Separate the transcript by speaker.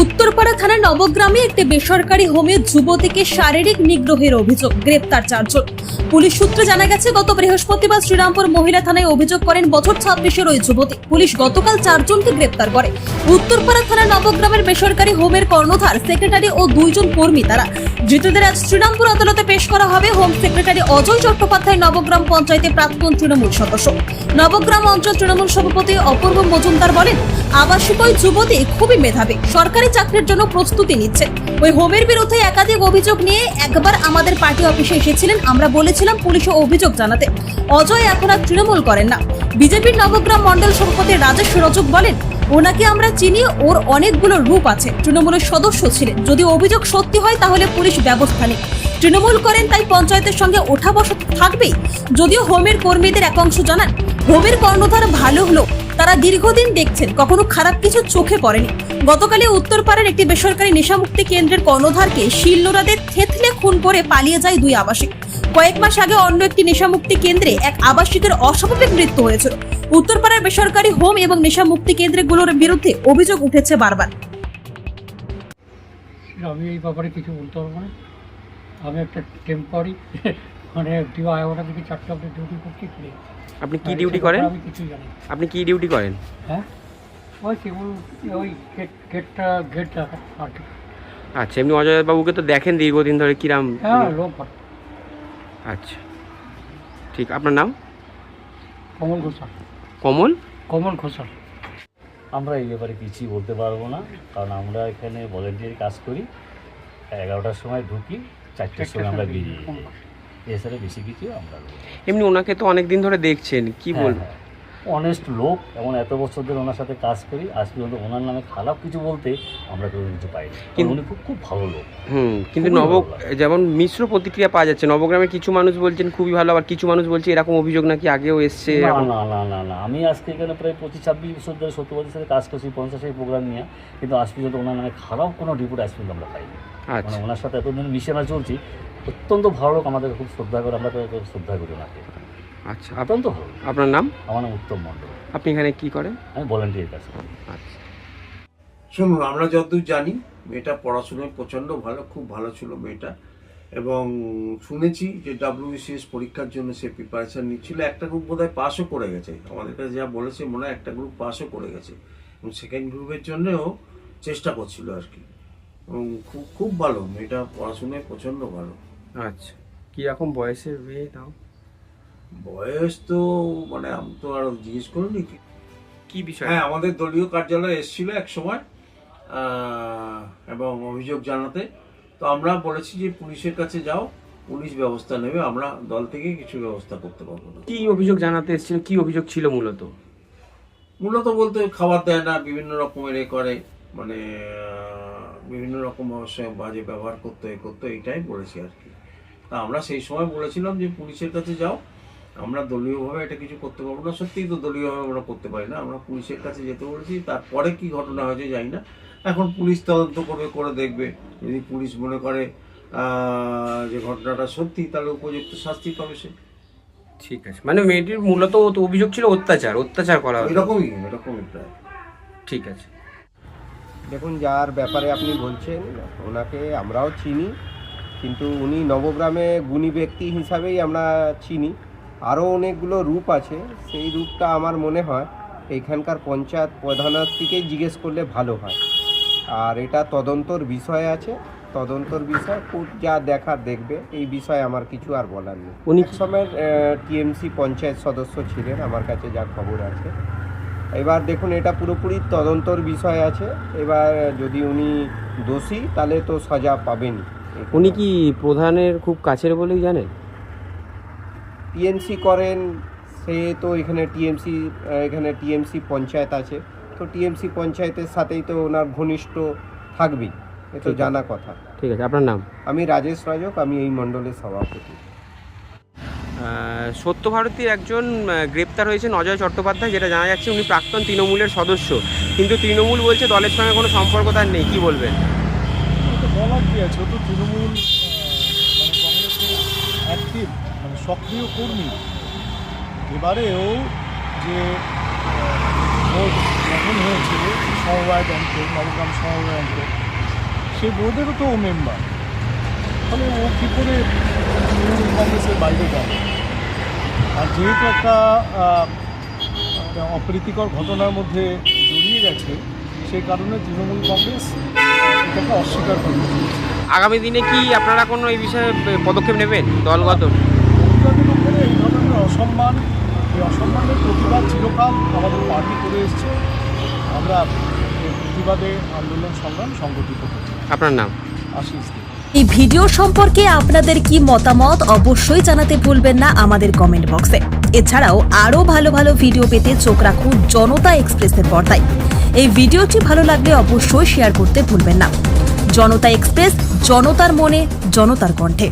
Speaker 1: উত্তরপাড়া থানার নবগ্রামে একটি বেসরকারি হোমে যুবতীকে শারীরিক নিগ্রহের অভিযোগ গ্রেপ্তার চারজন। পুলিশ সূত্রে জানা গেছে, গত বৃহস্পতিবার শ্রীরামপুর মহিলা থানায় অভিযোগ করেন, বছর ছাব্বিশের ওই যুবতী। পুলিশ গতকাল চারজনকে গ্রেপ্তার করে। উত্তরপাড়া থানার নবগ্রামের বেসরকারি হোমের কর্ণধার, সেক্রেটারি ও দুইজন কর্মী তারা। ধৃতদের আজ শ্রীরামপুর আদালতে পেশ করা হবে। হোম সেক্রেটারি অজয় চট্টোপাধ্যায় নবগ্রাম পঞ্চায়েতের প্রাক্তন তৃণমূল সদস্য। নবগ্রাম অঞ্চল তৃণমূল সভাপতি অপূর্ব মজুমদার বলেন, আবাসিক ওই যুবতী খুবই মেধাবী। সরকারি চাকরির জন্য প্রস্তুতি নিচ্ছে। ওই হোমের বিরুদ্ধে একাধিক অভিযোগ নিয়ে একবার আমাদের পার্টি অফিসে এসেছিলেন, আমরা বলেছিলাম পুলিশে অভিযোগ জানাতে। অজয় এখন আর তৃণমূল করেন না। বিজেপির নবগ্রাম মণ্ডল সভাপতি রাজেশ রজক বলেন, ওনাকে আমরা চিনি, ওর অনেকগুলো রূপ আছে। তৃণমূলের সদস্য ছিলেন। যদি অভিযোগ সত্যি হয়, তাহলে পুলিশ ব্যবস্থা নেই। তৃণমূল করেন, তাই পঞ্চায়েতের সঙ্গে ওঠা বসা থাকবেই। যদিও হোমের কর্মীদের একাংশ জানান হোমের কর্ণধার ভালো হলো। তারা দীর্ঘদিন দেখছেন, কখনো খারাপ কিছু চোখে পড়েনি। গতকালে উত্তরপাড়ার একটি বেসরকারি নেশামুক্তি কেন্দ্রের কর্ণধারকে শিলনোড়াদের থেতলে খুন করে পালিয়ে যায় দুই আবাসিক। কয়েক মাস আগে অন্য একটি নেশামুক্তি কেন্দ্রে এক আবাসিকের অস্বাভাবিক মৃত্যু হয়েছিল। উত্তরপাড়ার বেসরকারি হোম এবং নেশামুক্তি কেন্দ্রগুলোর বিরুদ্ধে অভিযোগ উঠেছে বারবার।
Speaker 2: আমি এই ব্যাপারে কিছু বলতে পারব না। আমি একটা টেম্পারি মানে এগারোটা থেকে চারটে অব্দি ডিউটি করছি ফিরে
Speaker 3: আপনি কি ডিউটি করেন?
Speaker 2: আমি কিছুই জানি না।
Speaker 3: আপনি কি ডিউটি করেন?
Speaker 2: হ্যাঁ? ওই কেবল ওই গেট গেটটা গেট দেখা আর কি।
Speaker 3: আচ্ছা এমনি অজয় বাবুকে তো দেখেন দীর্ঘদিন ধরে কিরাম
Speaker 2: হ্যাঁ লোক ভালো।
Speaker 3: আচ্ছা। ঠিক আপনার নাম?
Speaker 2: কমল ঘোষাল।
Speaker 3: কমল?
Speaker 2: কমল ঘোষাল।
Speaker 4: আমরা এই ব্যাপারে কিছুই বলতে পারব না কারণ আমরা এখানে ভলেন্টিয়ার কাজ করি। এগারোটার সময় ঢুকি চারটের সময় আমরা বেরিয়ে যাই। এছাড়া বেশি কিছু আমরা
Speaker 3: এমনি ওনাকে তো অনেক দিন ধরে দেখছেন কি
Speaker 4: হ্যাঁ,
Speaker 3: বলব?
Speaker 4: হ্যাঁ। অনেস্ট লোক এমন এত বছর ধরে ওনার সাথে কাজ করি আজ পর্যন্ত ওনার নামে খারাপ কিছু বলতে আমরা কোনো কিছু পাইনি।
Speaker 3: কিন্তু-
Speaker 4: উনি খুব খুব ভালো লোক।
Speaker 3: হুম কিন্তু নব যেমন মিশ্র প্রতিক্রিয়া পাওয়া যাচ্ছে নবগ্রামে কিছু মানুষ বলছেন খুবই ভালো আবার কিছু মানুষ বলছে এরকম অভিযোগ নাকি আগেও এসছে
Speaker 4: না না না না না। আমি আজকে এখানে প্রায় পঁচিশ ছাব্বিশ বছর ধরে সত্তর বছর সাথে কাজ করছি পঞ্চাশের প্রোগ্রাম নিয়ে। কিন্তু আজ পর্যন্ত ওনার নামে খারাপ কোনো রিপোর্ট আজ পর্যন্ত আমরা পাইনি। মানে
Speaker 3: আচ্ছা
Speaker 4: ওনার সাথে এতদিন মিশে আমরা চলছি অত্যন্ত ভালো লোক আমাদের খুব শ্রদ্ধা করে আমরা খুব শ্রদ্ধা করি ওনাকে।
Speaker 3: আচ্ছা
Speaker 4: অত্যন্ত ভালো।
Speaker 3: আপনার নাম?
Speaker 4: আমার নাম উত্তম মণ্ডল।
Speaker 3: আপনি এখানে কি করেন?
Speaker 4: আমি ভলেন্টিয়ার কাজ করি।
Speaker 3: আচ্ছা।
Speaker 5: শুনুন আমরা যতদূর জানি মেয়েটা পড়াশোনায় প্রচণ্ড ভালো খুব ভালো ছিল মেয়েটা। এবং শুনেছি যে ডাব্লিউবিসিএস পরীক্ষার জন্য সে প্রিপারেশান নিচ্ছিল। একটা গ্রুপ বোধহয় পাসও করে গেছে। আমাদের কাছে যা বলেছে মনে হয় একটা গ্রুপ পাসও করে গেছে। এবং সেকেন্ড গ্রুপের জন্যও চেষ্টা করছিল আর কি। এবং খুব খুব ভালো মেয়েটা পড়াশোনায় প্রচণ্ড ভালো।
Speaker 3: আচ্ছা। কি রকম বয়সের মেয়ে তাও?
Speaker 5: বয়স তো মানে আমি তো আর জিজ্ঞেস করিনি। কি
Speaker 3: কি বিষয়?
Speaker 5: হ্যাঁ আমাদের দলীয় কার্যালয়ে এসেছিল এক সময় এবং অভিযোগ জানাতে। তো আমরা বলেছি যে পুলিশের কাছে যাও পুলিশ ব্যবস্থা নেবে আমরা দল থেকে কিছু ব্যবস্থা করতে পারব না।
Speaker 3: কি অভিযোগ জানাতে এসেছিল? কি অভিযোগ ছিল মূলত?
Speaker 5: মূলত বলতে খাবার দেয় না বিভিন্ন রকমের এ করে মানে বিভিন্ন রকম অবশ্যই বাজে ব্যবহার করতে এ করতে এটাই বলেছি আর কি। তা আমরা সেই সময় বলেছিলাম যে পুলিশের কাছে যাও আমরা দলীয়ভাবে এটা কিছু করতে পারব না। সত্যিই তো দলীয়ভাবে আমরা করতে পারি না। আমরা পুলিশের কাছে যেতে বলেছি তারপরে কি ঘটনা হয়েছে জানি না। এখন পুলিশ তদন্ত করবে করে দেখবে। যদি পুলিশ মনে করে যে ঘটনাটা সত্যি তাহলে উপযুক্ত শাস্তি পাবে সে।
Speaker 3: ঠিক আছে। মানে মেয়েটির মূলত তো অভিযোগ ছিল অত্যাচার অত্যাচার করা।
Speaker 5: এরকমই এরকমই প্রায়।
Speaker 3: ঠিক আছে।
Speaker 6: দেখুন যার ব্যাপারে আপনি বলছেন ওনাকে আমরাও চিনি। কিন্তু উনি নবগ্রামে গুণী ব্যক্তি হিসাবেই আমরা চিনি। আরও অনেকগুলো রূপ আছে সেই রূপটা আমার মনে হয় এইখানকার পঞ্চায়েত প্রধানের থেকেই জিজ্ঞেস করলে ভালো হয়। আর এটা তদন্তর বিষয় আছে তদন্তর বিষয় কোর্ট যা দেখার দেখবে এই বিষয়ে আমার কিছু আর বলার নেই।
Speaker 3: উনি
Speaker 6: এক সময় টিএমসি পঞ্চায়েত সদস্য ছিলেন আমার কাছে যা খবর আছে। এবার দেখুন এটা পুরোপুরি তদন্তর বিষয় আছে। এবার যদি উনি দোষী তাহলে তো সাজা পাবেনই।
Speaker 3: উনি কি প্রধানের খুব কাছের বলেই জানেন?
Speaker 6: টিএমসি করেন সে তো এখানে টিএমসি এখানে টিএমসি পঞ্চায়েত আছে। তো টিএমসি পঞ্চায়েতের সাথেই তো ওনার ঘনিষ্ঠ থাকবেই এ তো জানা কথা।
Speaker 3: ঠিক আছে আপনার নাম?
Speaker 6: আমি রাজেশ রাজক আমি এই মণ্ডলের সভাপতি।
Speaker 3: আহ, সত্যভারতীর একজন গ্রেপ্তার হয়েছেন অজয় চট্টোপাধ্যায় যেটা জানা যাচ্ছে উনি প্রাক্তন তৃণমূলের সদস্য। কিন্তু তৃণমূল বলছে দলের সঙ্গে কোনো সম্পর্ক তার নেই কি বলবেন?
Speaker 7: বলার কি আছে তো তৃণমূল মানে কংগ্রেসের অ্যাক্টিভ মানে সক্রিয় কর্মী, এবারেও যে ভোট গঠন হয়েছে সমবায় ব্যাংকে নবগ্রাম সমবায় ব্যাংকে সেই বোর্ডেরও তো ও মেম্বার তাহলে ও কী করে তৃণমূল কংগ্রেসের বাইরে গেল আর যেহেতু একটা অপ্রীতিকর ঘটনার মধ্যে জড়িয়ে গেছে, সেই কারণে তৃণমূল কংগ্রেস অস্বীকার করছে
Speaker 3: আগামী দিনে কি আপনারা কোনো এই বিষয়ে পদক্ষেপ নেবেন দলগত?
Speaker 7: এই ধরনের অসম্মান এই অসম্মানের প্রতিবাদ চিরকাল আমাদের পার্টি করে এসছে। আমরা প্রতিবাদে আন্দোলন সংগ্রাম সংগঠিত করছি।
Speaker 3: আপনার নাম?
Speaker 7: আশিস
Speaker 8: এই ভিডিও সম্পর্কে আপনাদের কি মতামত অবশ্যই জানাতে ভুলবেন না আমাদের কমেন্ট বক্সে। এছাড়াও আরও ভালো ভালো ভিডিও পেতে চোখ রাখুন জনতা এক্সপ্রেসের পর্দায়। এই ভিডিওটি ভালো লাগলে অবশ্যই শেয়ার করতে ভুলবেন না। জনতা এক্সপ্রেস, জনতার মনে, জনতার কণ্ঠে।